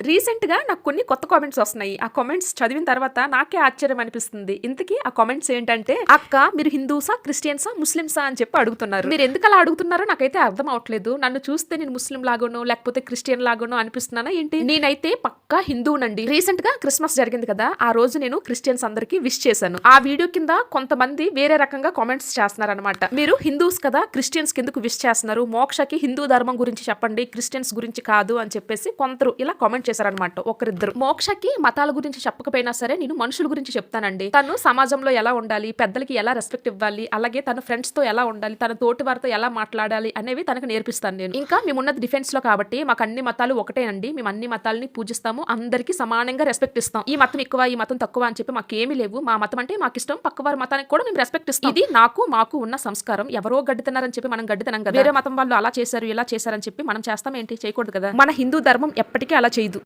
రీసెంట్గా నాకు కొన్ని కొత్త కామెంట్స్ వస్తున్నాయి. ఆ కామెంట్స్ చదివిన తర్వాత నాకే ఆశ్చర్యం అనిపిస్తుంది. ఇంతకీ ఆ కామెంట్స్ ఏంటంటే అక్క మీరు హిందూసా క్రిస్టియన్సా ముస్లిమ్సా? అని చెప్పి అడుగుతున్నారు. మీరు ఎందుకు అలా అడుగుతున్నారో నాకైతే అర్థం అవట్లేదు. నన్ను చూస్తే నేను ముస్లిం లాగానో లేకపోతే క్రిస్టియన్ లాగోనో అనిపిస్తున్నానా ఏంటి? నేనైతే పక్కా హిందూనండి. రీసెంట్గా క్రిస్మస్ జరిగింది కదా ఆ రోజు నేను క్రిస్టియన్స్ అందరికి విష్ చేశాను. ఆ వీడియో కింద కొంతమంది వేరే రకంగా కామెంట్స్ చేస్తున్నారు అనమాట మీరు హిందూస్ కదా క్రిస్టియన్స్ కిందకు విష్ చేస్తున్నారు? మోక్షకి హిందూ ధర్మం గురించి చెప్పండి క్రిస్టియన్స్ గురించి కాదు అని చెప్పేసి కొందరు ఇలా కామెంట్ చేశారనమాట ఒకరిద్దరు. మోక్షకి మతాల గురించి చెప్పకపోయినా సరే నేను మనుషుల గురించి చెప్తానండి. తను సమాజంలో ఎలా ఉండాలి పెద్దలకి ఎలా రెస్పెక్ట్ ఇవ్వాలి అలాగే తన ఫ్రెండ్స్తో ఎలా ఉండాలి తన తోటి వారితో ఎలా మాట్లాడాలి అనేవి తనకు నేర్పిస్తాను నేను. ఇంకా మేమున్నది డిఫెన్స్లో కాబట్టి మాకు అన్ని మతాలు ఒకటేనండి మేము అన్ని మతాలని పూజిస్తాము అందరికీ సమానంగా రెస్పెక్ట్ ఇస్తాం. ఈ మతం ఎక్కువ ఈ మతం తక్కువ అని చెప్పి మాకు ఏమీ లేవు. మా మతం అంటే మాకు ఇష్టం పక్క వారి మతానికి కూడా మేము రెస్పెక్ట్ ఇస్తాం. ఇది నాకు మాకు ఉన్న సంస్కారం. ఎవరో గడ్డితన్నారని చెప్పి మనం గడ్డితనం కదా. వేరే మతం వాళ్ళు అలా చేశారు ఇలా చేశారని చెప్పి మనం చేస్తాం ఏంటి? చేయకూడదు కదా. మన హిందూ ధర్మం ఎప్పటికీ అలా చేయదు.